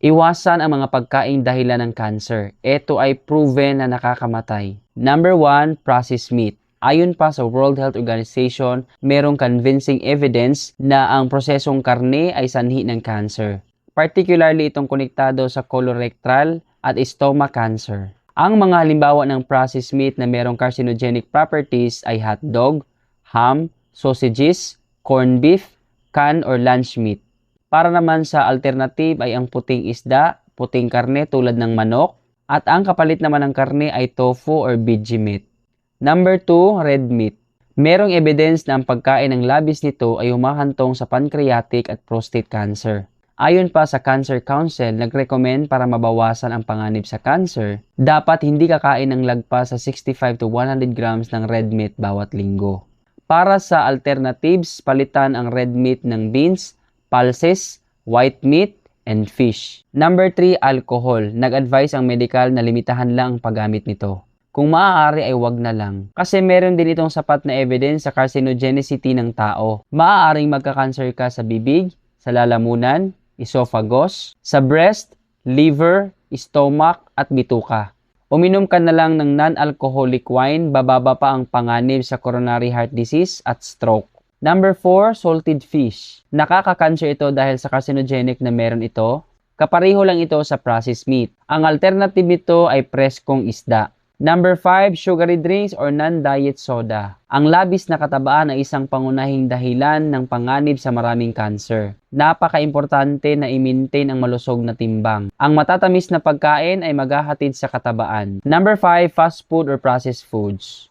Iwasan ang mga pagkain dahilan ng cancer. Ito ay proven na nakakamatay. Number 1, processed meat. Ayon pa sa World Health Organization, merong convincing evidence na ang prosesong karne ay sanhi ng cancer. Particularly itong konektado sa colorectal at stomach cancer. Ang mga halimbawa ng processed meat na merong carcinogenic properties ay hotdog, ham, sausages, corned beef, canned or lunch meat. Para naman sa alternative ay ang puting isda, puting karne tulad ng manok, at ang kapalit naman ng karne ay tofu or veggie meat. Number 2, red meat. Merong evidence na ang pagkain ng labis nito ay humahantong sa pancreatic at prostate cancer. Ayon pa sa Cancer Council, nag-recommend para mabawasan ang panganib sa cancer, dapat hindi kakain ng lagpas sa 65 to 100 grams ng red meat bawat linggo. Para sa alternatives, palitan ang red meat ng beans, pulses, white meat, and fish. Number 3, alcohol. Nag-advise ang medical na limitahan lang ang paggamit nito. Kung maaari ay wag na lang. Kasi meron din itong sapat na evidence sa carcinogenicity ng tao. Maaaring magka-cancer ka sa bibig, sa lalamunan, esophagus, sa breast, liver, stomach, at bituka. Uminom ka na lang ng non-alcoholic wine, bababa pa ang panganib sa coronary heart disease at stroke. Number 4, salted fish. Nakaka-cancer ito dahil sa carcinogenic na meron ito. Kapareho lang ito sa processed meat. Ang alternative nito ay preskong isda. Number 5, sugary drinks or non-diet soda. Ang labis na katabaan ay isang pangunahing dahilan ng panganib sa maraming cancer. Napaka-importante na i-maintain ang malusog na timbang. Ang matatamis na pagkain ay maghahatid sa katabaan. Number 5, fast food or processed foods.